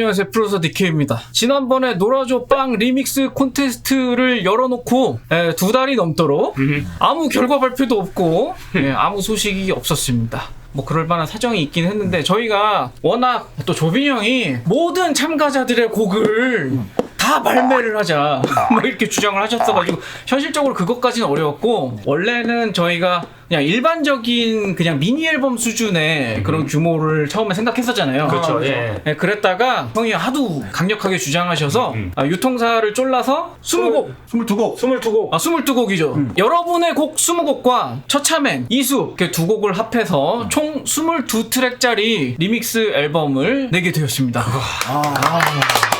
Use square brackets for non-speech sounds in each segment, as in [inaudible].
안녕하세요 프로서 DK입니다. 지난번에 놀아줘 빵 리믹스 콘테스트를 열어놓고 에, 두 달이 넘도록 아무 결과 발표도 없고 예, 아무 소식이 없었습니다. 뭐 그럴 만한 사정이 있긴 했는데 저희가 워낙 또 조빈 형이 모든 참가자들의 곡을 다 발매를 하자 [laughs] 뭐 이렇게 주장을 하셨어가지고 현실적으로 그것까지는 어려웠고 원래는 저희가 그냥 일반적인 그냥 미니 앨범 수준의 그런 규모를 처음에 생각했었잖아요. 그렇죠. 예. 네, 그랬다가 형이 하도 강력하게 주장하셔서 아, 유통사를 쫄라서 20곡 22곡. 22곡. 아, 22곡이죠. 여러분의 곡 20곡과 처참행, 이수 이렇게 두 곡을 합해서 총 22트랙짜리 리믹스 앨범을 내게 되었습니다. 아.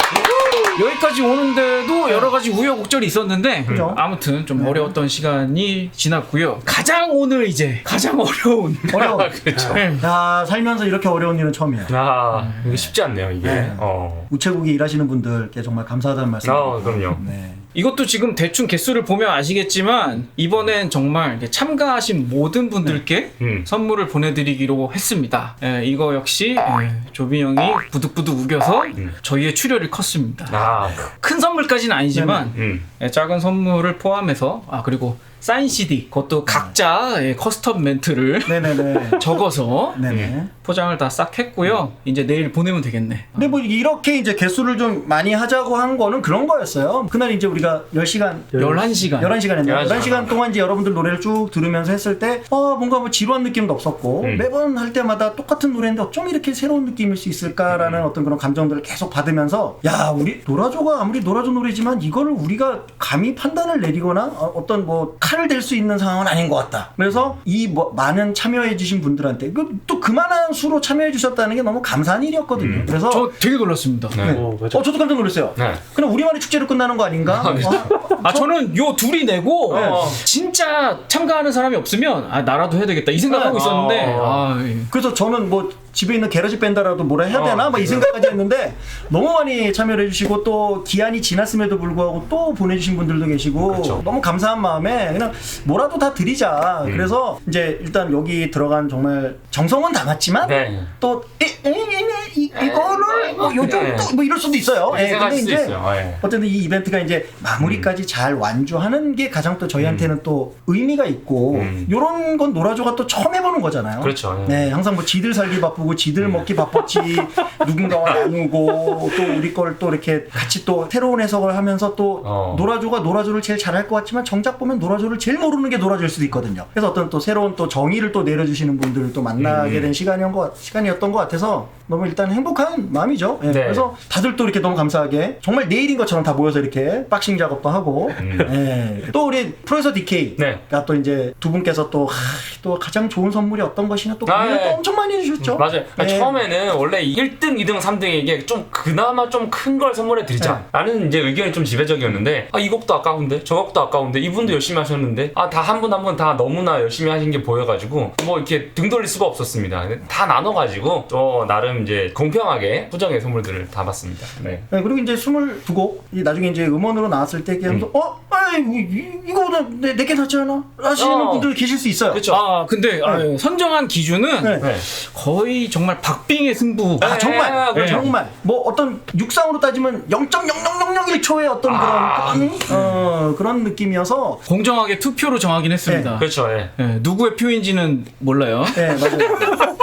여기까지 오는데도 여러 가지 우여곡절이 있었는데 그죠? 아무튼 좀 어려웠던 시간이 지났고요. 가장 오늘 이제 가장 [laughs] 어려운 어려워. [laughs] 그렇죠. 네. 야, 살면서 이렇게 어려운 일은 처음이에요. 아, 이게 쉽지 않네요, 이게. 네. 어. 우체국에 일하시는 분들께 정말 감사하다는 말씀. 아, 그럼요. 네. 이것도 지금 대충 개수를 보면 아시겠지만 이번엔 정말 참가하신 모든 분들께 음. 선물을 보내드리기로 했습니다. 예, 이거 역시 예, 조빈 형이 부득부득 우겨서 저희의 출혈이 컸습니다. 아, 큰 선물까지는 아니지만 음. 예, 작은 선물을 포함해서 아 그리고 사인 CD 그것도 각자 예, 커스텀 멘트를 네네네. [laughs] 적어서 네네. 포장을 다 싹 했고요. 이제 내일 보내면 되겠네. 근데 뭐 이렇게 이제 개수를 좀 많이 하자고 한 거는 그런 거였어요. 그날 이제 우리가 10시간 11시간. 11시간 했나요? 11시간. 11시간 동안 이제 여러분들 노래를 쭉 들으면서 했을 때, 어, 뭔가 뭐 지루한 느낌도 없었고, 음. 매번 할 때마다 똑같은 노래인데 어쩜 이렇게 새로운 느낌일 수 있을까라는 음. 어떤 그런 감정들을 계속 받으면서, 야, 우리 노라조가 아무리 노라조 노래지만 이거를 우리가 감히 판단을 내리거나 어, 떤 뭐 칼을 댈 수 있는 상황은 아닌 것 같다. 그래서 이 뭐 많은 참여해주신 분들한테 그, 또 그만한 수로 참여해주셨다는 게 너무 감사한 일이었거든요. 그래서 저 되게 놀랐습니다. 네. 어, 저도 깜짝 놀랐어요. 네. 그냥 우리만의 축제로 끝나는 거 아닌가? 어? 아 저 는 요 둘이 내고 네. 진짜 참가하는 사람이 없으면 아 나라도 해야 되겠다 이 생각하고 네. 있었는데 어. 아, 예. 그래서 저는 뭐 집에 있는 게러지 밴다라도 뭐라 해야 되나 어, 막이 생각까지 했는데 너무 많이 참여를 해주시고 또 기한이 지났음에도 불구하고 또 보내주신 분들도 계시고 그렇죠. 너무 감사한 마음에 그냥 뭐라도 다 드리자 음. 그래서 이제 일단 여기 들어간 정말 정성은 담았지만 네. 또 에, 에, 에, 에, 이, 이거를 뭐 요즘 네. 또뭐 이럴 수도 있어요 그렇게 예, 생각할 근데 수도 이제 있어요. 예. 어쨌든 이 이벤트가 이제 마무리까지 잘 완주하는 게 가장 또 저희한테는 또 의미가 있고 음. 요런 건 노라조가 또 처음 해보는 거잖아요 그렇죠. 예. 네, 항상 뭐 지들 살기 바쁘고 지들 먹기 바빴지 [laughs] 누군가와 나누고 또 우리 걸 또 이렇게 같이 또 새로운 해석을 하면서 또 어. 노라조가 노라조를 제일 잘할 것 같지만 정작 보면 노라조를 제일 모르는 게 노라조일 수도 있거든요. 그래서 어떤 또 새로운 또 정의를 또 내려주시는 분들을 또 만나게 음. 된 시간이었던 것, 시간이었던 것 같아서 너무 일단 행복한 마음이죠. 예, 네. 그래서 다들 또 이렇게 너무 감사하게 정말 내일인 것처럼 다 모여서 이렇게 박싱 작업도 하고 예. 또 우리 프로에서 DK가 음. 네. 또 이제 두 분께서 또, 하, 또 가장 좋은 선물이 어떤 것이냐 또 아, 고민을 예. 또 엄청 많이 해주셨죠. 맞아요. 아, 네. 처음에는 원래 1등, 2등, 3등에게 좀 그나마 좀 큰 걸 선물해 드리자. 라는 이제 의견이 좀 지배적이었는데, 아, 이 곡도 아까운데, 저 곡도 아까운데, 이분도 열심히 하셨는데, 아, 다 한 분 한 분 다 너무나 열심히 하신 게 보여가지고, 뭐 이렇게 등 돌릴 수가 없었습니다. 다 나눠가지고, 또 나름 이제 공평하게 수정의 선물들을 다 받습니다. 네. 네, 그리고 이제 22곡 이 나중에 이제 음원으로 나왔을 때 하면서 음. 어? 아이 이- 이거보다 내, 내게 낫지 않아? 하시는 어. 분들 계실 수 있어요. 그쵸. 아 근데 아, 예. 선정한 기준은 네. 네. 거의 정말 박빙의 승부 아 정말 네, 그렇죠. 정말 뭐 어떤 육상으로 따지면 0.0001초의 어떤 아. 그런 어, 그런 느낌이어서 공정하게 투표로 정하긴 했습니다. 그렇죠. 예. 예, 누구의 표인지는 몰라요. 네 맞아요.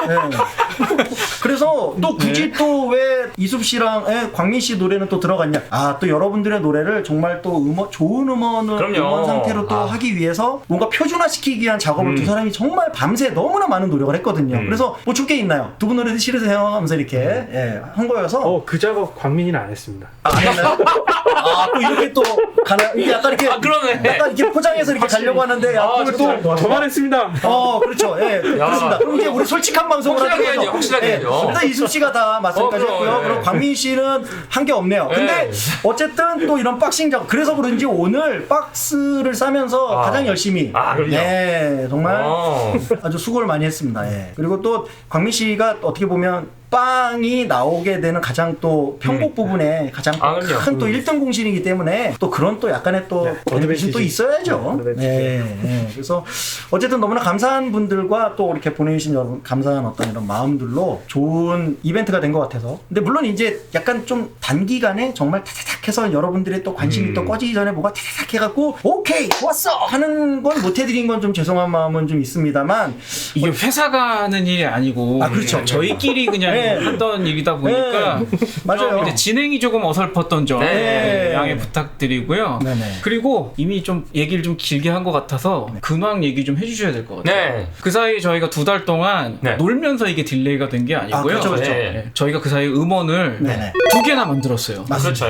네. [laughs] 그래서 또 굳이 또 왜 이숙 씨랑 예, 광민 씨 노래는 또 들어갔냐? 아 또 여러분들의 노래를 정말 또 음원 좋은 음원을 그럼요. 음원 상태로 또 아. 하기 위해서 뭔가 표준화시키기 위한 작업을 음. 두 사람이 정말 밤새 너무나 많은 노력을 했거든요. 음. 그래서 뭐 줄 게 있나요? 두 분 노래도 싫으세요? 하면서 이렇게 예, 한 거여서 어, 그 작업 광민이는 안 했습니다. 아, 안 했나요? 아, 또 이렇게 또 가나 이게 약간 이렇게 아, 그러네. 약간 이렇게 포장해서 이렇게 가려고 하는데 아, 앞으로 또. 저만 했습니다. 어, 그렇죠. 예, 그렇습니다. 그럼 이제 우리 솔직한 방송을 확실하게. 해야죠, 확실하게 예, 해야죠. 일단 이숙 씨가 다 말씀까지 어, 했고요. 예. 그럼 광민 씨는 한 게 없네요. 근데 예. 어쨌든 또 이런 박싱 작업 그래서 그런지 오늘 박스를 싸면서 아. 가장 열심히 아, 그럼요. 네, 정말 어. 아주 수고를 많이 했습니다. 예. 그리고 또 광민 씨가 어떻게 보면 빵이 나오게 되는 가장 또 편곡 부분에 가장 아, 그럼요. 큰또 1등 공신이기 때문에 또 그런 또 약간의 또또 어드밴티지. 있어야죠. 네, 어드밴티지. 네, 네. 그래서 어쨌든 너무나 감사한 분들과 또 이렇게 보내주신 여러분 감사한 어떤 이런 마음들로 좋은 이벤트가 된 것 같아서. 근데 물론 이제 약간 좀 단기간에 정말 타타닥 해서 여러분들의 또 관심이 음. 또 꺼지기 전에 뭐가 타타닥 해갖고 오케이 좋았어 하는 건 못해드린 건 좀 죄송한 마음은 좀 있습니다만 이게 회사가 하는 일이 아니고 아, 그렇죠. 저희끼리 그냥 네. 하던 일이다 보니까 네. 맞아요. 좀 이제 진행이 조금 어설펐던 점 네. 양해 부탁드리고요. 네네. 그리고 이미 좀 얘기를 좀 길게 한 것 같아서 근황 얘기 좀 해주셔야 될 것 같아요. 네. 그 사이 저희가 두 달 동안 네. 놀면서 이게 딜레이가 된 게 아니고요. 아, 그렇죠, 그렇죠. 네. 네, 저희가 그 사이 음원을. 두 개나 만들었어요. 그렇죠.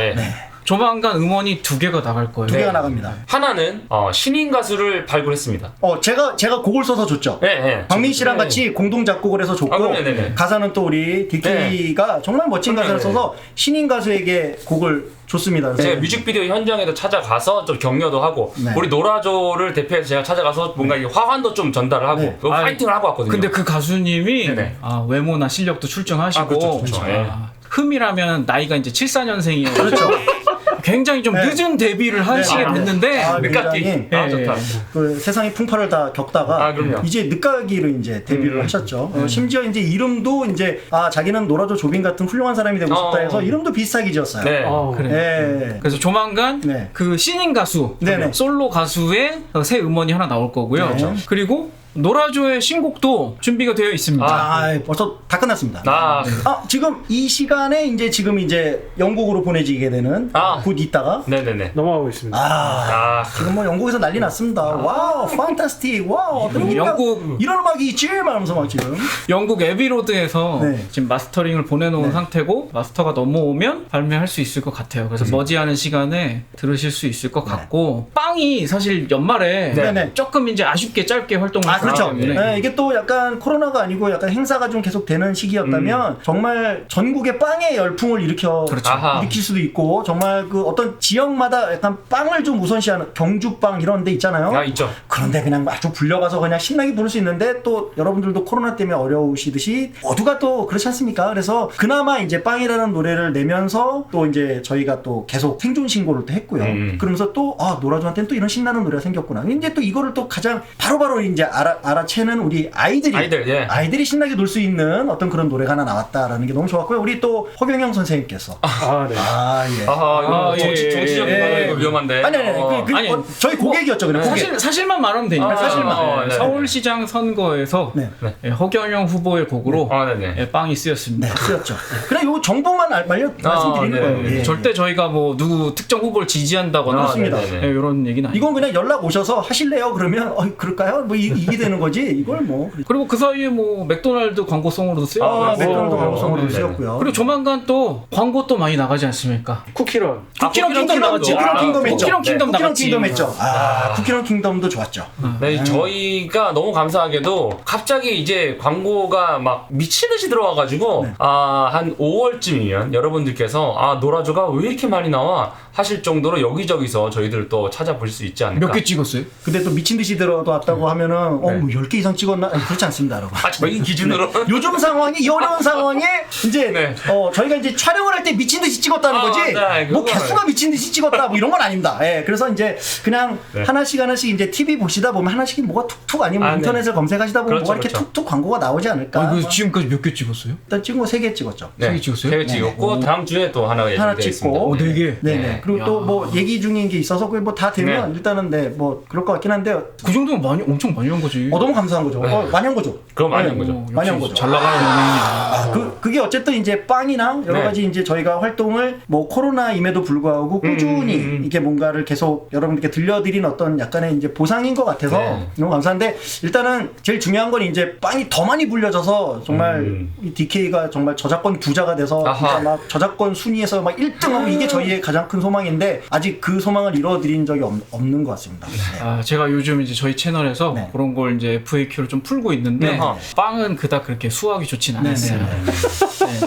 예. 네. 조만간 음원이 두 개가 나갈 거예요. 두 개가 나갑니다. 하나는 어, 신인 가수를 발굴했습니다. 어 제가 제가 곡을 써서 줬죠. 예, 예. 박민 씨랑 네. 같이 공동 작곡을 해서 줬고 아, 그럼요, 네 네. 가사는 또 우리 디키가 정말 멋진 그럼요, 가사를 네네. 써서 신인 가수에게 곡을 줬습니다. 그래서 제가 뮤직비디오 현장에도 찾아가서 좀 격려도 하고 네. 우리 노라조를 대표해서 제가 찾아가서 뭔가 이 화환도 좀 전달을 하고 네. 그 아이, 파이팅을 하고 왔거든요. 근데 그 가수님이 네네. 아, 외모나 실력도 출중하시고 아, 그렇죠, 그렇죠. 예. 아, 흠이라면 나이가 이제 74년생이에요. 그렇죠. [laughs] 굉장히 좀 네. 늦은 데뷔를 하시게 아, 네. 됐는데 아, 늦깎이. 굉장히 아, 예, 좋다. 예. 그 세상의 풍파를 다 겪다가 아, 그럼요. 이제 늦가기로 이제 데뷔를 음. 하셨죠. 어, 심지어 이제 이름도 이제 아 자기는 노라조 조빈 같은 훌륭한 사람이 되고 싶다 어. 해서 이름도 비슷하게 지었어요. 네. 어, 그래. 예. 그래서 조만간 네. 그 신인 가수 네네. 솔로 가수의 새 음원이 하나 나올 거고요. 네. 그리고 노라조의 신곡도 준비가 되어 있습니다. 아, 벌써 다 끝났습니다. 아, 아, 지금 이 시간에 이제 지금 이제 영국으로 보내지게 되는 아. 곧 있다가 네네네. 넘어가고 있습니다. 아, 아, 지금 뭐 영국에서 난리 났습니다. 와우, 판타스틱, 와우, 어떤 음, 음악, 영국- 이런 음악이 있지? 말하면서 막 지금. 영국 에비로드에서 네. 지금 마스터링을 보내놓은 네. 상태고 마스터가 넘어오면 발매할 수 있을 것 같아요. 그래서 머지않은 시간에 들으실 수 있을 것 같고 빵이 사실 연말에 네. 네네. 조금 이제 아쉽게 짧게 활동을 아, 그렇죠. 했기 때문에 네, 이게 또 약간 코로나가 아니고 약간 행사가 좀 계속 되는 시기였다면 정말 전국에 빵의 열풍을 일으켜 그렇죠. 아하. 일으킬 수도 있고 정말 그 어떤 지역마다 약간 빵을 좀 우선시하는 경주빵 이런 데 있잖아요. 아 있죠. 그런데 그냥 아주 불려가서 그냥 신나게 부를 수 있는데 또 여러분들도 코로나 때문에 어려우시듯이 모두가 또 그렇지 않습니까? 그래서 그나마 이제 빵이라는 노래를 내면서 또 이제 저희가 또 계속 생존 신고를 또 했고요. 음. 그러면서 또 아 노라조한테는 또 이런 신나는 노래가 생겼구나. 이제 또 이거를 또 가장 바로바로 이제 알아 알아채는 우리 아이들이 아이들, 예. 아이들이 신나게 놀 수 있는 어떤 그런 노래가 하나 나왔다라는 게 너무 좋았고요. 우리 또 허경영 선생님께서 아, 네. 아 예. 아하 이거 아, 정치, 예, 정치적인 예, 예. 이거 위험한데. 아니 아니, 아니 어. 그, 그 아니, 어, 저희 고객이었죠 그냥 고객. 사실 사실만 말하면 되니까 아, 사실만 어, 네. 네. 서울시장 선거에서 네. 예, 허경영 후보의 곡으로 아 네네. 예, 빵이 쓰였습니다. 네, 쓰였죠. 그냥 요 정보만 알, 말려 말씀드리는 네, 거예요. 네. 예. 절대 저희가 뭐 누구 특정 후보를 지지한다거나 그렇습니다. 네네네. 예, 이런 얘기는 아니고 이건 그냥 연락 오셔서 하실래요? 그러면 어 그럴까요? 뭐 이, 이게 되는 거지. 이걸 뭐 그리고 그 사이에 뭐 맥도날드 광고송으로도 쓰여 아, 네. 맥도날드 어, 방송으로 네네. 쓰였고요. 그리고 조만간 또 광고 또 많이 나가지 않습니까? 쿠키런. 아, 쿠키런 쿠키런 킹덤 나갔지. 쿠키런 아, 킹덤 했죠. 쿠키런 킹덤 쿠키런 나갔지. 킹덤 했죠. 아, 아. 쿠키런 킹덤도 좋았죠. 네, 저희가 너무 감사하게도 갑자기 이제 광고가 막 미친 듯이 들어와가지고 네. 아, 한 5월쯤이면 여러분들께서 아 노라조가 왜 이렇게 많이 나와 하실 정도로 여기저기서 저희들 또 찾아볼 수 있지 않을까. 몇 개 찍었어요? 근데 또 미친 듯이 들어도 왔다고 하면은 어, 네. 뭐 10개 이상 찍었나? 아니, 그렇지 않습니다, 여러분. 아 저희 기준으로 요즘 상황이 이 어려운 상황에 이제 네. 어 저희가 이제 촬영을 할 때 미친 듯이 찍었다는 아, 거지 네, 뭐 그거는. 개수가 미친 듯이 찍었다 뭐 이런 건 아닙니다. 예, 그래서 이제 그냥 네. 하나씩 하나씩 이제 TV 보시다 보면 하나씩 뭐가 툭툭 아니면 아, 네. 인터넷을 검색하시다 보면 그렇죠, 뭐가 이렇게 그렇죠. 툭툭 광고가 나오지 않을까. 아, 뭐 이거 지금까지 몇 개 찍었어요? 일단 찍은 거세개 찍었죠. 네, 세개 찍었어요? 세개 찍었고 다음 주에 또 하나가 하나 예정되어 찍고. 있습니다. 어, 네 개. 네네. 네. 그리고 또 야. 뭐 얘기 중인 게 있어서 그게 뭐 다 되면 네. 일단은 네 뭐 그럴 것 같긴 한데 어그 정도면 많이 엄청 많이 한 거지. 너무 감사한 거죠. 네. 어, 많이 한 거죠. 그럼 많이 네. 한 거죠. 어, 많이 한 거죠. 잘 나가는 연예인이야. 아, 그, 그게 어쨌든 이제 빵이나 여러 네. 가지 이제 저희가 활동을 뭐 코로나임에도 불구하고 꾸준히 음, 음, 음. 이렇게 뭔가를 계속 여러분들께 들려드린 어떤 약간의 이제 보상인 것 같아서 네. 너무 감사한데 일단은 제일 중요한 건 이제 빵이 더 많이 불려져서 정말 음. 이 DK가 정말 저작권 부자가 돼서 아하. 진짜 막 저작권 순위에서 막 1등하고 이게 저희의 가장 큰 소망인데 아직 그 소망을 이뤄드린 적이 없, 없는 것 같습니다. 네. 아, 제가 요즘 이제 저희 채널에서 네. 그런 걸 이제 FAQ를 좀 풀고 있는데 네. 빵은 그닥 그렇게 수확이 좋진 않았어요. 네,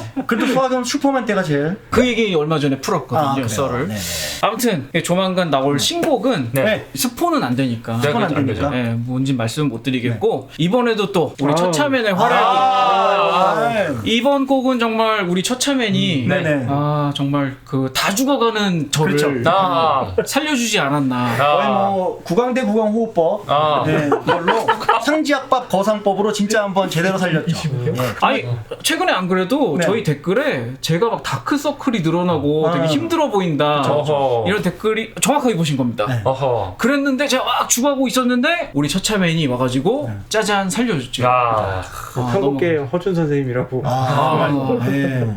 네, 네. 수학은 슈퍼맨 때가 제일 그 얘기 얼마 전에 풀었거든요, 그래요? 썰을. 네네. 아무튼 조만간 나올 신곡은 네. 네. 스포는 안 되니까. 네, 스포는 안 되니까. 네, 뭔지 말씀 못 드리겠고 이번에도 또 우리. 처참맨의 활약이 아, 이번 곡은 정말 우리 처참맨이 네네. 아 정말 그 다 죽어가는 저를 그렇죠. 아, 살려주지 않았나. 거의 아, 뭐 구강대 구강 호흡법 아. 네, 그걸로 [laughs] 상지학밥 거상법으로 진짜 한번 제대로 살렸죠. 네. 아니 최근에 안 그래도 네. 저희 댓글에 제가 막 다크 서클이 늘어나고 아. 되게 힘들어 보인다 어허. 이런 댓글이 정확하게 보신 겁니다. 네. 어허. 그랬는데 제가 막 죽어가고 있었는데 우리 처참맨이 와가지고 짜잔 살려줬죠. 야. 아, 편곡계 허준 선생님이라고. 아, 아. 네.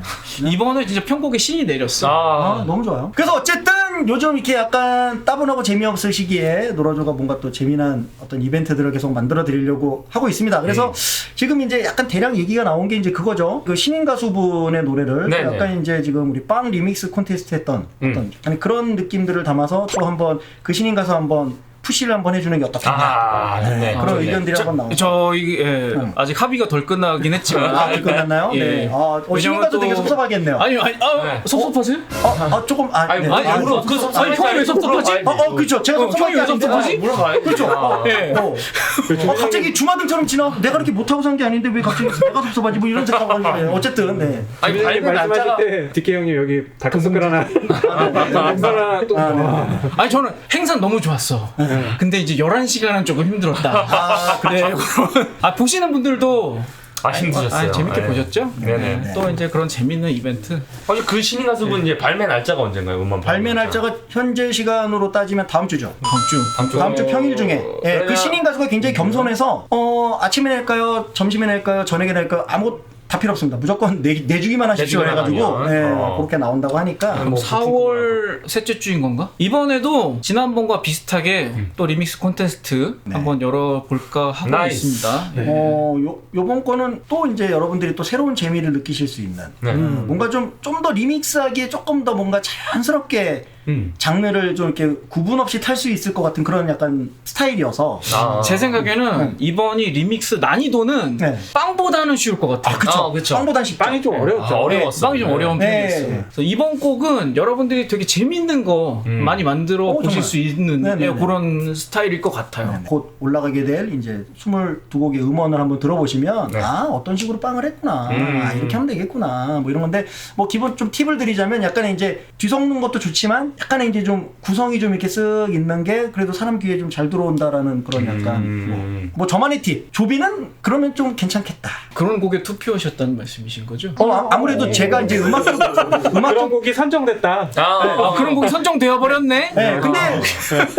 이번에 진짜 편곡의 신이 내렸어. 아, 아. 너무 좋아요. 그래서 어쨌든 요즘 이렇게 약간 따분하고 재미없을 시기에 노라조가 뭔가 또 재미난 어떤 이벤트들을 계속 만들어 드리려고 하고 있습니다. 그래서 지금 이제 약간 대략 얘기가 나온 게 이제 그거죠. 그 신인 가수분의 노래 를 네네. 약간 이제 지금 우리 빵 리믹스 콘테스트 했던 음. 어떤 아니 그런 느낌들을 담아서 또 한번 그 신인 가수 한번 푸시를 한번 해주는 게 어떻겠냐. 아, 좋네. 그런 좋네. 의견들이 한번 나오고. 저희 예, 아직 합의가 덜 끝나긴 했지만 아, 끝났나요? [laughs] 예. 네. 아, 어, 또- 되게 섭섭하겠네요. 아니 아니 아, 네. 섭섭하세요? 어, 아, 조금 아, 아니, 네. 아니, 아, 물어. 섭- 그 섭- 섭- 아니, 형이 왜 섭섭하지? 어, 어, 그렇죠. 제가 어, 게왜 아닌데. 섭섭하지? 물어봐야지. 그렇죠. 아. 예. 어. 어, 갑자기 주마등처럼 지나 내가 그렇게 못하고 산 게 아닌데 왜 갑자기 내가 섭섭하지 뭐 이런 생각하고 있는데 어쨌든 네. 아니, 발매 날짜가 디케 형님 여기 다크서클 하나. 아, 네. 와. 아니 저는 행사 너무 좋았어. 근데 이제 11시간은 조금 힘들었다. 아, 네, 그럼 아 보시는 분들도 아, 힘드셨어요. 아, 재밌게 네. 보셨죠? 네네. 또 이제 그런 재밌는 이벤트. 아니, 그 신인 가수분 이제 발매 날짜가 언젠가요? 음원 발매 날짜가 현재 시간으로 따지면 다음 주죠. 다음 주. 다음 주. 다음 주 평일 중에 예, 그 신인 가수가 굉장히 겸손해서 어 아침에 낼까요, 점심에 낼까요, 저녁에 낼까요 아무 다 필요 없습니다. 무조건 내, 내주기만 하십시오 내주기만 해가지고 하면. 예, 어. 그렇게 나온다고 하니까 그럼 뭐 4월 셋째 주인 건가? 이번에도 지난번과 비슷하게 음. 또 리믹스 콘테스트 네. 한번 열어볼까 하고 나이스. 있습니다. 네. 어, 요, 요번 거는 또 이제 여러분들이 또 새로운 재미를 느끼실 수 있는 네. 음, 뭔가 좀 좀 더 리믹스하기에 조금 더 뭔가 자연스럽게 음. 장르를 좀 이렇게 구분 없이 탈 수 있을 것 같은 그런 약간 스타일이어서 아. 제 생각에는 이번이 리믹스 난이도는 네. 빵보다는 쉬울 것 같아요. 아, 그쵸. 빵보단 쉽죠. 빵이 좀 어려웠죠. 아, 어려웠어. 빵이 좀 네. 어려운 네. 편이었어요. 그래서 이번 곡은 여러분들이 되게 재밌는 거 음. 많이 만들어 어, 보실 정말. 수 있는 네, 네, 네. 그런 스타일일 것 같아요. 곧 올라가게 될 이제 22곡의 음원을 한번 들어보시면 네. 아 어떤 식으로 빵을 했구나 음. 아, 이렇게 하면 되겠구나 뭐 이런 건데 뭐 기본 좀 팁을 드리자면 약간의 이제 뒤섞는 것도 좋지만 약간의 이제 좀 구성이 좀 이렇게 쓱 있는 게 그래도 사람 귀에 좀 잘 들어온다라는 그런 약간 음. 뭐, 뭐 저만의 팁 조비는 그러면 좀 괜찮겠다 그런 곡에 투표하셨다는 말씀이신 거죠? 어 아, 무래도 제가 이제 음악 쪽 음악 그런 쪽 곡이 선정됐다. 아, 아, 그런 곡이 선정되어 버렸네. 네, 근데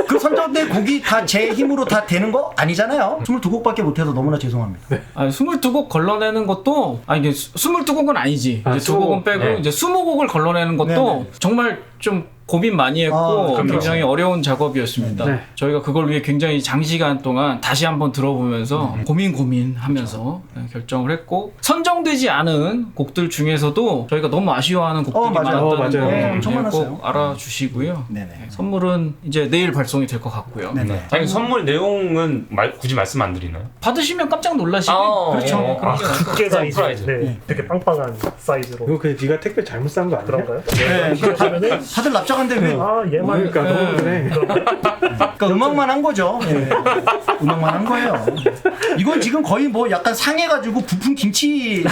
그 선정된 곡이 다 제 힘으로 다 되는 거 아니잖아요. 22곡밖에 못해서 너무나 죄송합니다. 아, 22곡 걸러내는 것도 아 이게 22곡은 아니지. 아, 이제 두 곡은 20곡. 빼고 네. 이제 20곡을 걸러내는 것도 네 네. 정말 좀 고민 많이 했고 아, 그럼요. 굉장히 어려운 작업이었습니다. 네. 저희가 그걸 위해 굉장히 장시간 동안 다시 한번 들어보면서 음. 고민 고민하면서 네, 결정을 했고 선정되지 않은 곡들 중에서도 저희가 너무 아쉬워하는 곡들이 어, 맞아요. 많았다는 어, 맞아요. 거 네, 엄청 네, 많았어요. 꼭 알아주시고요. 네네. 선물은 이제 내일 발송이 될 것 같고요. 네네. 네. 아니, 선물 내용은 말, 굳이 말씀 안 드리나요? 받으시면 깜짝 놀라시게 아, 그렇죠. 어, 그런 아, 게 나을 것 두께 사이즈, 서프라이즈. 네, 되게 빵빵한 사이즈로 이거 그냥 네가 택배 잘못 산 거 아니야? 그런가요? 네, 그러면은 다들 납작 한데 왜 아 얘만 그러니까 너무 그래. 그러니까 음악만 한 거죠. 예. 음악만 한 거예요. 이건 지금 거의 뭐 약간 상해가지고 부푼 김치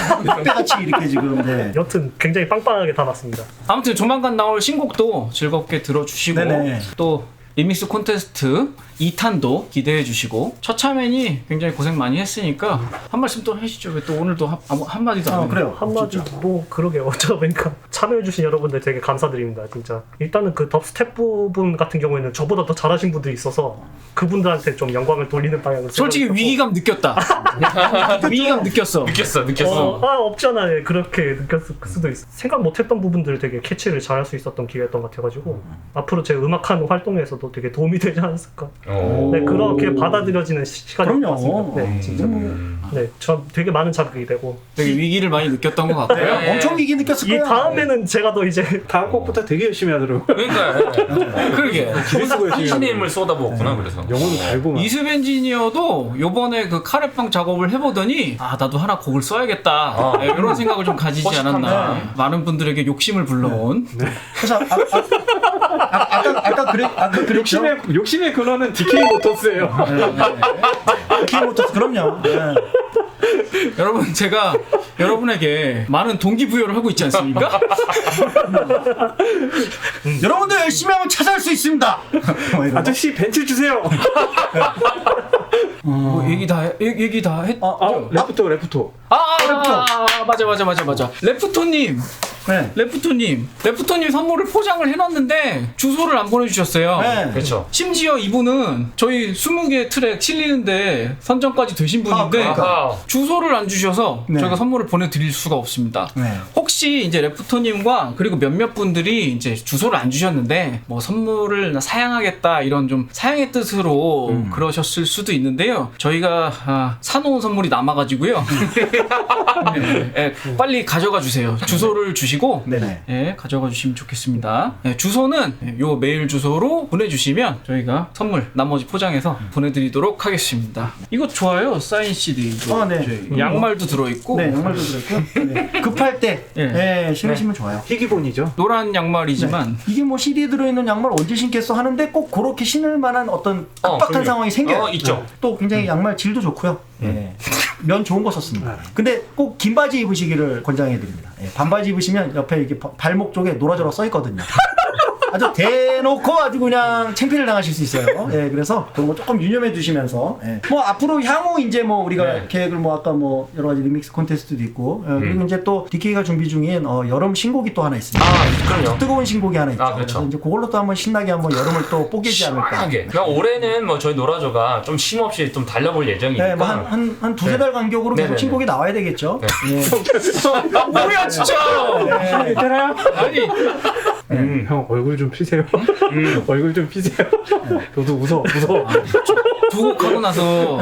뼈같이 이렇게 지금. 네. 여튼 굉장히 빵빵하게 담았습니다. 아무튼 조만간 나올 신곡도 즐겁게 들어주시고 네네. 또 리믹스 콘테스트 2탄도 기대해 주시고 처참맨이 굉장히 고생 많이 했으니까 한 말씀 또 해주시죠. 왜 또 오늘도 한, 아무- 한마디도 안 아? 그래요. 한마디 뭐 그러게요. [laughs] 저 그러니까 참여해주신 여러분들 되게 감사드립니다. 진짜 일단은 그 덥스텝 부분 같은 경우에는 저보다 더 잘하신 분들이 있어서 그분들한테 좀 영광을 돌리는 방향으로 솔직히 위기감 느꼈다. [laughs] 위기감 느꼈어. 느꼈어. 느꼈어. 어, 아 없잖아 요 그렇게 느꼈을 수도 있어 생각 못했던 부분들을 되게 캐치를 잘할 수 있었던 기회였던 것 같아가지고 앞으로 제 음악하는 활동에서도 되게 도움이 되지 않았을까 어. 오. 네, 그렇게 받아들여지는 시- 시간이 그럼요. 왔습니다. 네, 진짜. 네, 저 되게 많은 자극이 되고 되게 위기를 많이 느꼈던 것 같고요. 네. 엄청 위기 느꼈을 이 거예요. 다음에는 제가 더 이제 다음 곡부터 되게 열심히 하더라고. 그러니까 그러게. 기대 쓰고 열심히 신의 하더라고. 힘을 쏟아부었구나 그래서. 영혼을 달고 막. 이습 엔지니어도 요번에 그 카레빵 작업을 해보더니 아 나도 하나 곡을 써야겠다 아. 네, 이런 생각을 좀 가지지 멋있답니다. 않았나 많은 분들에게 욕심을 불러온 그래서 아, 아, 아, 아까 아까 그래 아까 그랬죠. 욕심의 욕심의 근원은 DK 모터스예요. 키모터스 그럼요. 네. [laughs] 여러분 제가 여러분에게 많은 동기부여를 하고 있지 않습니까? 여러분도 열심히 하면 찾아올 수 있습니다. 뭐 이런 거. 아저씨 벤츠 주세요. [laughs] 뭐 얘기 다 해- 얘- 얘기 다 했. 어, 아 레프토 레프토. 아, 아, 아, 아, 맞아 맞아 맞아 맞아. 레프토님 네. 레프토님 레프토님 선물을 포장을 해놨는데 주소를 안 보내주셨어요. 네. 그렇죠. 심지어 이분은 저희 20개 트랙 실리는데 선정까지 되신 분인데 그러니까. 아하. 주소를 안 주셔서 네. 저희가 선물을 보내드릴 수가 없습니다. 네. 혹시 이제 레프토님과 그리고 몇몇 분들이 이제 주소를 안 주셨는데 뭐 선물을 사양하겠다 이런 좀 사양의 뜻으로 음. 그러셨을 수도 있는데요. 저희가 아, 사놓은 선물이 남아가지고요. [laughs] 네, 네, 빨리 가져가 주세요. 주소를 주시고 네네. 예, 가져가 주시면 좋겠습니다. 예, 주소는 요 메일 주소로 보내주시면 저희가 선물 나머지 포장해서 보내드리도록 하겠습니다. 이거 좋아요. 사인 CD. 이거 어, 네. 저희 양말도 들어있고 네, 양말도 들었고 네. 급할 때 예. 네, 신으시면 좋아요. 희귀본이죠. 노란 양말이지만 네. 이게 뭐 CD에 들어있는 양말 언제 신겠어 하는데 꼭 그렇게 신을 만한 어떤 어, 급박한 그럼요. 상황이 생겨요. 어, 있죠. 또 굉장히 양말 질도 좋고요. 예. 면 좋은 거 썼습니다. 근데 꼭 긴 바지 입으시기를 권장해 드립니다. 예. 반바지 입으시면 옆에 이렇게 바- 발목 쪽에 노라조라 써 있거든요. [laughs] 아주 대놓고 아주 그냥 창피를 당하실 수 있어요. 예, 그래서 그런 거 조금 유념해 두시면서 예. 뭐 앞으로 향후 이제 뭐 우리가 네. 계획을 뭐 아까 뭐 여러 가지 리믹스 콘테스트도 있고 예, 그리고 이제 또 DK가 준비 중인 어, 여름 신곡이 또 하나 있습니다. 아 그럼요. 뜨거운 신곡이 하나 있죠. 아, 그렇죠. 그래서 이제 그걸로 또 한번 신나게 한번 여름을 또 뽀개지 않을까. 시원하게. 그냥 올해는 뭐 저희 노라조가 좀 쉼없이 좀 달려볼 예정이니까. 네, 뭐한 한, 한 두세 네. 달 간격으로 계속 네네네. 신곡이 나와야 되겠죠. 예. 아, [laughs] 뭐야 진짜 네. 괜찮아요? 아니 음, 형 얼굴 좀 피세요. [laughs] 얼굴 좀 피세요. 너도 웃어 웃어. 두곡 하고 나서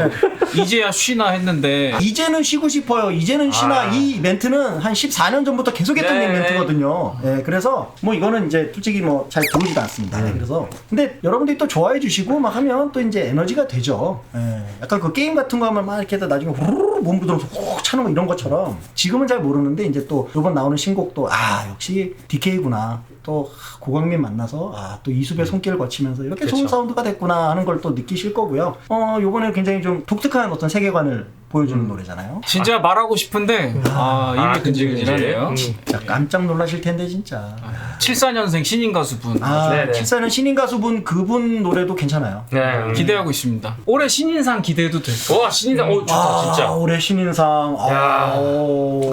이제야 쉬나 했는데 이제는 쉬고 싶어요. 이제는 쉬나 아. 이 멘트는 한 14년 전부터 계속했던 네. 멘트거든요. 예, 그래서 뭐 이거는 이제 솔직히 뭐잘 들어오지도 않습니다. 음. 예, 그래서 근데 여러분들이 또 좋아해 주시고 막 하면 또 이제 에너지가 되죠. 예, 약간 그 게임 같은 거 하면 막 이렇게 해서 나중에 후루루 몸 부들어서 훅 차는 거 이런 것처럼 지금은 잘 모르는데 이제 또 이번 나오는 신곡도 아 역시 DK구나. 또 고광민 만나서 아 또 이수배 손길을 거치면서 이렇게 좋은 그쵸. 사운드가 됐구나 하는 걸 또 느끼실 거고요. 어 요번에 굉장히 좀 독특한 어떤 세계관을 보여주는 노래잖아요. 진짜 말하고 싶은데 아 아, 입이 근질근질하네요. 음, 진짜 깜짝 놀라실 텐데 진짜. 74년생 신인 가수분 아, 네네. 칠사는 신인 가수분 그분 노래도 괜찮아요. 네. 음. 기대하고 있습니다. 올해 신인상 기대해도 될 것. 와 신인상. 오 좋다 아, 진짜. 올해 신인상. 아, 야. 오.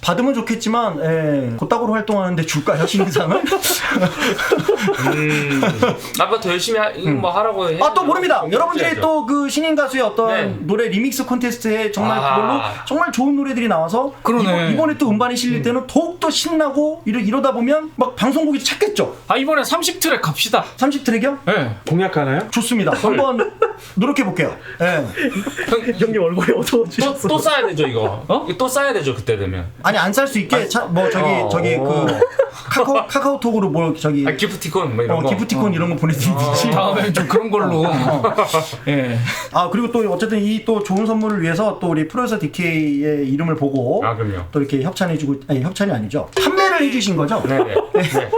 받으면 좋겠지만, 예, 곧다구로 활동하는데 줄까요, 신인상을? 음. 아빠 더 열심히 하, 이거 뭐 하라고 해. 아, 또 모릅니다. 여러분들이. 또 그 신인 가수의 어떤 네. 노래 리믹스 콘테스트에 정말 아. 그걸로 정말 좋은 노래들이 나와서 그러네. 이번, 에또 음반이 실릴 때는 더욱 더 신나고 이러, 이러다 보면 막 방송국이 찾겠죠. 아 이번에 30트랙 갑시다. 30트랙이요? 예. 공약하나요? 좋습니다. 한번 노력해 볼게요. 예. 형님 얼굴이 또, 어두워지셨어. 또 싸야 되죠 이거. 어? 이거 또 싸야 되죠 그때 되면. 아니 안 살 수 있게 차, 뭐 저기 어. 저기 그 카카오 [laughs] 카카오톡으로 뭐 저기 아 기프티콘 뭐 이런 어, 거. 기프티콘 이런 거 보내드리듯이 다음에 좀 그런 걸로. 예. 아 그리고 또 어쨌든 이 또 좋은 선물을 위해서 또 우리 프로듀서 DK의 이름을 보고 아 그럼요. 또 이렇게 협찬해주고 아니 협찬이 아니죠 판매를 해주신 거죠? 네 네. 네.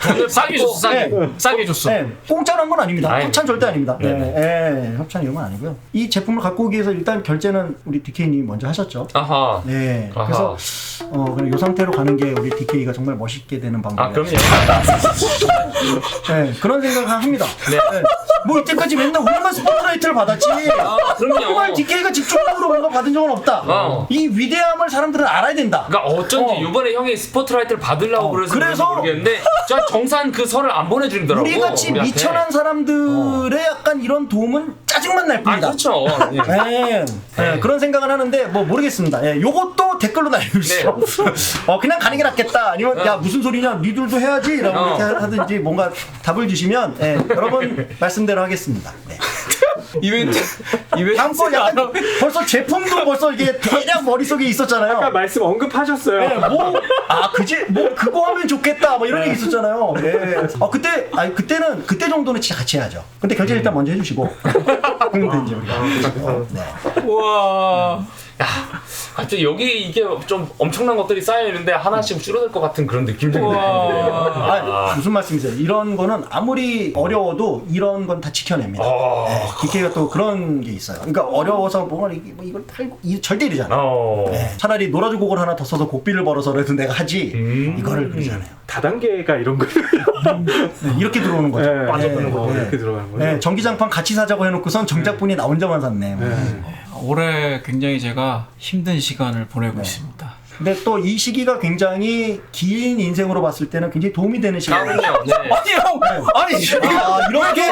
돈을 싸게 줬어, 싸게. 네. 싸게 줬어. 네, 공짜로 한 건 아닙니다. 아이, 협찬 절대 아닙니다. 네. 네, 협찬 이런 건 아니고요. 이 제품을 갖고 오기 위해서 일단 결제는 우리 DK님이 먼저 하셨죠. 아하. 네, 아하. 그래서 어, 그냥 이 상태로 가는 게 우리 DK가 정말 멋있게 되는 아 방법이에요. 그럼요. [laughs] 네, 그런 생각을 합니다. 네. 네. 뭐 이때까지 맨날 우리만 스포트라이트를 받았지. 아 그럼요. DK가 직접적으로 뭔가 받은 적은 없다. 어. 이 위대함을 사람들은 알아야 된다. 그러니까 어쩐지 어. 이번에 형이 스포트라이트를 받으려고 어, 그래서 그래서- 모르겠는데 저 정산 그 설을 안 보내주더라고. 우리 같이 우리한테. 미천한 사람들의 약간 이런 도움은 짜증만 날 아 뿐이다. 그렇죠. 예. 네, 네, 그런 생각을 하는데 뭐 모르겠습니다. 예, 요것도 댓글로 날려주시죠. [laughs] 어 그냥 가는 게 낫겠다. 아니면 야 무슨 소리냐, 니들도 해야지라고 어. 이렇게 하든지 뭔가 답을 주시면 예, 여러분 [laughs] 말씀대로 하겠습니다. 네. 이벤트 [laughs] 이벤트 다음번 약간 벌써 제품도 벌써 이게 대략 머릿속에 있었잖아요. 아까 말씀 언급하셨어요. 예, 뭐, 아, 그지, 뭐, 그거 하면 좋겠다, 뭐, 이런 얘기 있었잖아요. 예. 어, 그때, 아니, 그때는, 그때 정도는 진짜 같이 해야죠. 근데 결제 일단 먼저 해주시고. [laughs] 그러면 이제 우리가. 어, 네. 우와 갑자기 여기 이게 좀 엄청난 것들이 쌓여 있는데 하나씩 줄어들 것 같은 그런 느낌이 드네요. 아, 무슨 말씀이세요? 이런 거는 아무리 어려워도 이런 건 다 지켜냅니다. 어. 네, DK가 또 그런 게 있어요. 그러니까 어려워서 뭔가 이게 뭐 이걸 팔고, 이, 절대 이러잖아. 어. 네, 차라리 놀아줘 곡을 하나 더 써서 곡비를 벌어서라도 내가 하지. 음. 이거를 그러잖아요. 다단계가 이런 거. 네, 이렇게 들어오는 거죠. 네, 빠져드는 거. 네. 이렇게 들어가는 거죠. 네, 전기장판 같이 사자고 해놓고선 정작분이 나 혼자만 샀네. 뭐. 네. 올해 굉장히 제가 힘든 시간을 보내고 있습니다. 근데 또 이 시기가 굉장히 긴 인생으로 봤을 때는 굉장히 도움이 되는 시간이에요. [laughs] 네. 아니 형 아니 아, 이렇게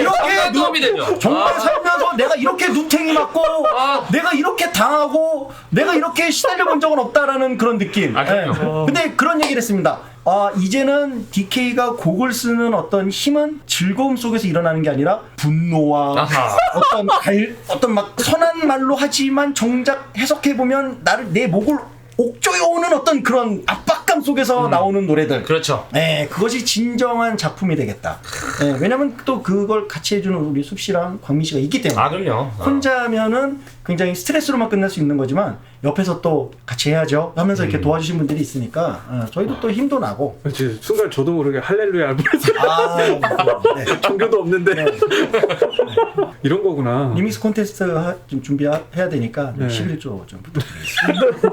이렇게 눈, 도움이 되죠. 정말 아. 살면서 내가 이렇게 눈탱이 맞고 아. 내가 이렇게 당하고 내가 이렇게 시달려 본 적은 없다라는 그런 느낌. 아, 그럼요. 네. 근데 그런 얘기를 했습니다. 아, 이제는 DK가 곡을 쓰는 어떤 힘은 즐거움 속에서 일어나는 게 아니라 분노와 아하. 어떤 갈, 어떤 막 선한 말로 하지만 정작 해석해 보면 나를 내 목을 옥조여오는 어떤 그런 압박 감 속에서 나오는 노래들. 그렇죠. 네, 그것이 진정한 작품이 되겠다. 네, 왜냐면 또 그걸 같이 해주는 우리 숲 씨랑 광민 씨가 있기 때문에. 아 그럼요. 아. 혼자면은 굉장히 스트레스로만 끝날 수 있는 거지만 옆에서 또 같이 해야죠 하면서 이렇게 도와주신 분들이 있으니까 어, 저희도 또 힘도 나고 그렇지. 순간 저도 모르게 할렐루야 할 뻔했어요. 아 네. [laughs] 종교도 없는데 [laughs] 이런 거구나. 리믹스 콘테스트 하, 좀 준비해야 되니까 좀 네. 11조 좀 부탁드리겠습니다.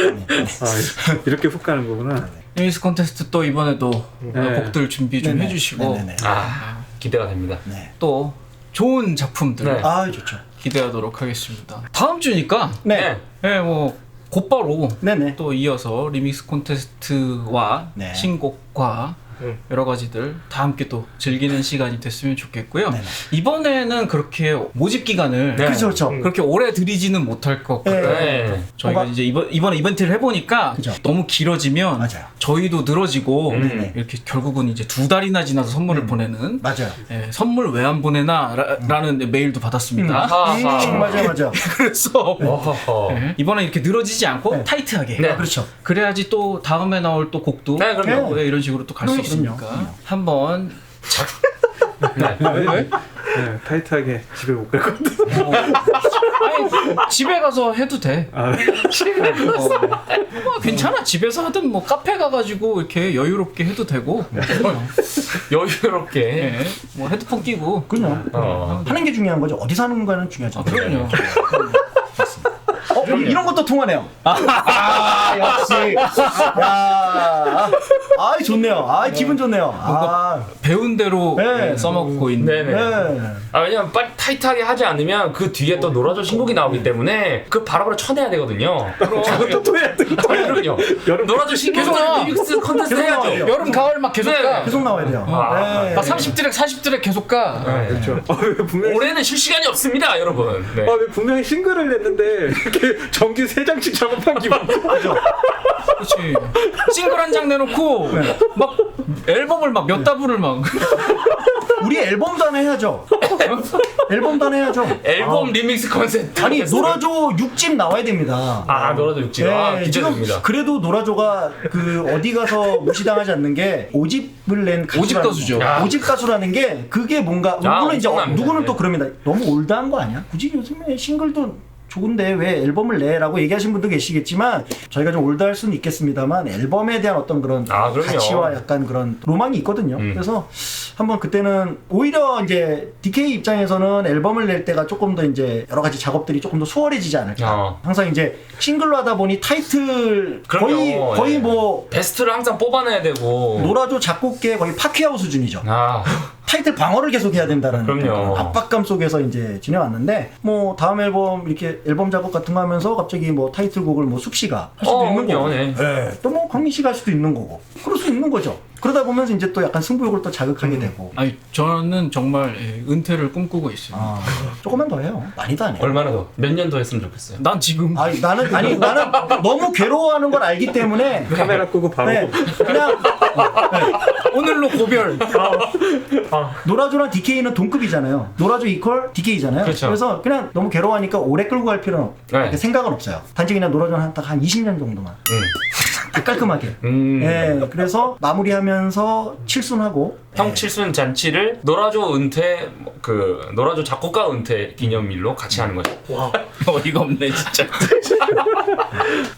[laughs] 아, 이렇게 훅 가는 거구나. 리믹스 콘테스트 또 이번에도 네. 곡들 준비 좀 네네. 해주시고 네네네. 아 기대가 됩니다. 네. 또 좋은 작품들 네. 아 좋죠. 기대하도록 하겠습니다. 다음 주니까 네. 예, 뭐 곧바로 네네. 또 이어서 리믹스 콘테스트와 네. 신곡과 음. 여러 가지들 다 함께 또 즐기는 시간이 됐으면 좋겠고요. 네네. 이번에는 그렇게 모집 기간을 네. 그렇죠 그렇죠. 그렇게 오래 들이지는 못할 것 네. 같아요. 네. 저희가 뭔가- 이제 이번 이번 이벤트를 해보니까 그죠. 너무 길어지면 맞아요. 저희도 늘어지고 네네. 이렇게 결국은 이제 두 달이나 지나서 선물을 보내는 맞아요. 예, 선물 왜 안 보내나 라, 는 메일도 받았습니다. 아하. 음, 맞아요 맞아요. [laughs] 그래서 어허허. 예, 이번에 이렇게 늘어지지 않고 네. 타이트하게 네. 그렇죠. 그래야지 또 다음에 나올 또 곡도 네, 그럼요. 네, 이런 식으로 또 갈 수 그럼요. 한번 네. 네, 타이트하게 집에 못 갈 것 같아. 아니 집에 가서 해도 돼. 아, 어, 뭐 괜찮아 집에서 하든 뭐 카페 가가지고 이렇게 여유롭게 해도 되고 여유롭게. 예, 뭐 헤드폰 끼고 그럼요. 어. 하는 게 중요한 거죠. 어디서 하는 거는 중요하죠. 아, 그럼요. 어, 이런 것도 통하네요. 아, 역시. 야, 아, 좋네요. 아, 기분 좋네요. 아, 배운 대로 네. 예, 써먹고 있는. 네네. 네. 아 왜냐면 빨리 타이트하게 하지 않으면 그 뒤에 또 놀아줘 신곡이 나오기 때문에 그 바로바로 쳐내야 되거든요. 그것도 또 해야 돼. 아, 그럼요. 놀아줘 신곡 계속 나와. 리믹스 컨텐츠 계속 해야죠. 여름 가을 막 계속 네. 가. 계속 나와야 돼요. 아, 네. 막 30드랙 40드랙 계속 가. 네. 그렇죠. 어, 왜 분명히 올해는 쉴 시간이 없습니다, 여러분. 네. 아, 왜 분명히 싱글을 냈는데 이렇게 정규 세 장씩 작업한 기분. 그렇지. 싱글 한 장 내놓고 막 앨범을 막 몇 다부를 막. 우리 앨범도 하나 해야죠. 앨범도 하나 해야죠. 앨범 리믹스 컨셉. 아니, 놀아줘 6집 나와야 됩니다. 아, 놀아줘 육지. 아, 네, 지금 기대됩니다. 그래도 노라조가 그 어디 가서 무시당하지 않는 게 오집을 낸 가수라는 오집 가수죠. 거. 야. 오집 가수라는 게 그게 뭔가 야, 물론 이제 어. 누구는 또 네. 그럽니다. 너무 올드한 거 아니야? 굳이 요즘에 싱글도 좋은데 왜 앨범을 내라고 얘기하신 분도 계시겠지만 저희가 좀 올드할 수는 있겠습니다만 앨범에 대한 어떤 그런 아, 그럼요. 가치와 약간 그런 로망이 있거든요. 음. 그래서 한번 그때는 오히려 이제 DK 입장에서는 앨범을 낼 때가 조금 더 이제 여러 가지 작업들이 조금 더 수월해지지 않을까. 어. 항상 이제 싱글로 하다 보니 타이틀 그럼요. 거의 거의 예. 뭐 베스트를 항상 뽑아내야 되고. 노라조 작곡계 거의 파키아오 수준이죠. 아, 타이틀 방어를 계속 해야 된다는 그럼요. 그런 압박감 속에서 이제 지내왔는데 뭐 다음 앨범 이렇게 앨범 작업 같은 거 하면서 갑자기 뭐 타이틀곡을 뭐 숲씨가 할 수도 어, 있는 그럼요. 거고 네. 또뭐 광민 씨가 할 수도 있는 거고 그럴 수 있는 거죠. 그러다 보면서 이제 또 약간 승부욕을 또 자극하게 되고. 아니 저는 정말 예, 은퇴를 꿈꾸고 있습니다. 아, 조금만 더 해요. 많이도 안 해요. 얼마나 더? 몇 년 더 했으면 좋겠어요. 난 지금 아니 나는 아니 [laughs] 나는 너무 괴로워하는 걸 알기 때문에 카메라 끄고 바로 네, 그냥 오늘로 고별. 아, 노라조랑 DK는 동급이잖아요. 노라조 이퀄 DK잖아요. 그렇죠. 래서 그냥 너무 괴로워하니까 오래 끌고 갈 필요는 없- 네. 이렇게 생각은 없어요. 단지 그냥 노라조는 한, 딱한 20년 정도만 응. 깔끔하게. 음. 예, 그래서 마무리하면서 칠순하고 형 칠순 잔치를 노라조 은퇴 뭐, 그 노라조 작곡가 은퇴 기념일로 같이 하는 거죠. 와, [laughs] 어이가 없네 진짜.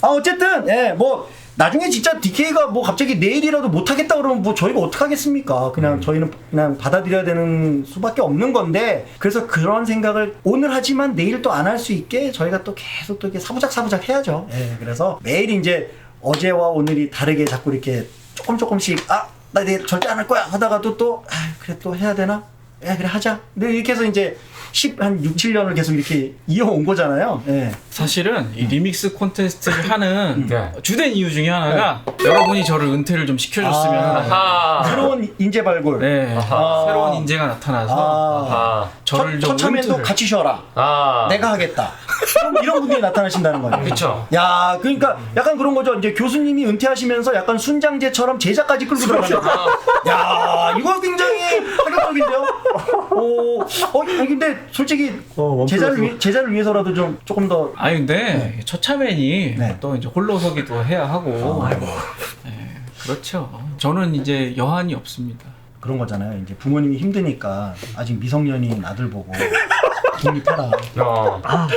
아 어쨌든 예, 뭐 나중에 진짜 DK가 뭐 갑자기 내일이라도 못 하겠다 그러면 뭐 저희가 어떻게 하겠습니까? 그냥 저희는 그냥 받아들여야 되는 수밖에 없는 건데 그래서 그런 생각을 오늘 하지만 내일 또 안 할 수 있게 저희가 또 계속 또 이렇게 사부작 사부작 해야죠. 예, 그래서 매일 이제 어제와 오늘이 다르게 자꾸 이렇게 조금 조금씩 아나 내일 절대 안 할 거야 하다가도 또 아, 그래 또 해야 되나? 야 그래 하자. 근데 이렇게 해서 이제 10, 한 6, 7년을 계속 이렇게 이어온 거잖아요. 예. 사실은 이 리믹스 콘테스트를 [laughs] 하는 네. 주된 이유 중에 하나가 여러분이 저를 은퇴를 좀 시켜줬으면 아. 하는 아하. 새로운 인재 발굴. 네, 아하. 새로운 인재가 나타나서 아. 아. 저를 처, 좀 처참에도 은퇴를- 같이 쉬어라. 아. 내가 하겠다. 그럼 이런 분들이 나타나신다는 거예요. 그쵸. 야, 그러니까 약간 그런 거죠. 이제 교수님이 은퇴하시면서 약간 순장제처럼 제자까지 끌고 들어가는. 야, 이거 굉장히 파격적인데요. 오, 어, 아니, 근데 솔직히 어, 원 제자를. 위, 제자를 위해서라도 좀 조금 더 아니 근데 처참해니 네. 또 이제 홀로서기도 해야 하고 네, 그렇죠 저는 이제 여한이 없습니다 그런 거잖아요. 이제 부모님이 힘드니까 아직 미성년인 아들 보고 독립해라. 어. 아,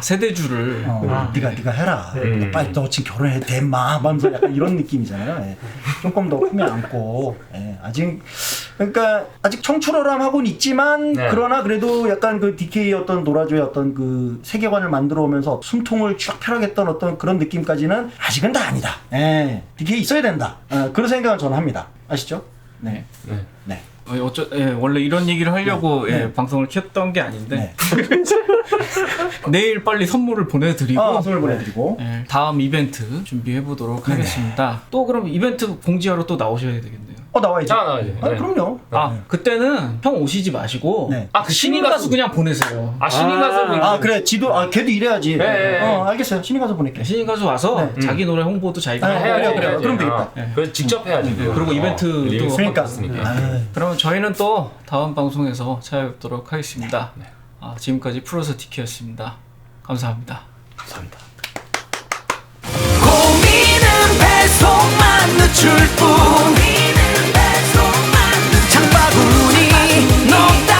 세대주를 어, 네가 네가 해라. 네. 너 빨리 너 지금 결혼해 대마 하면서 약간 이런 느낌이잖아요. 예. 조금 더 품에 안고 예. 아직 그러니까 아직 청출어람 하고는 있지만 네. 그러나 그래도 약간 그 DK 어떤 노라조의 어떤 그 세계관을 만들어 오면서 숨통을 쫙 펴라겠던 어떤 그런 느낌까지는 아직은 다 아니다. 예. DK 있어야 된다. 어, 그런 생각은 저는 합니다. 아시죠? 네. 네. 네. 어, 어쩌, 예, 원래 이런 얘기를 하려고 네. 예, 방송을 켰던 게 아닌데 네. [laughs] 내일 빨리 선물을 보내드리고 어, 선물 보내드리고. 예, 다음 이벤트 준비해 보도록 하겠습니다 또 그럼 이벤트 공지하러 또 나오셔야 되겠네요 어 나와야지. 아, 나와야지. 아, 네. 그럼요. 아 그때는 형 오시지 마시고 네. 아, 그 신인 가수 그냥 보내세요 아 신인 아. 가수 분. 아 그래 지도 아 걔도 이래야지. 네, 네, 어 알겠어요. 신인 가서 보낼게. 신인 가수 와서 네. 자기 노래 홍보도 자기가 아, 하고 그래요, 해야지, 그래요. 해야지. 그럼 되겠다. 어. 그래서 직접 해야지. 네, 그리고 이벤트도 리믹스 그러니까. 아, 그러면 저희는 또 다음 방송에서 찾아뵙도록 하겠습니다. 아, 지금까지 프로서 티키였습니다. 감사합니다. 감사합니다. 고민은 배송만 늦출 뿐 차분히 높다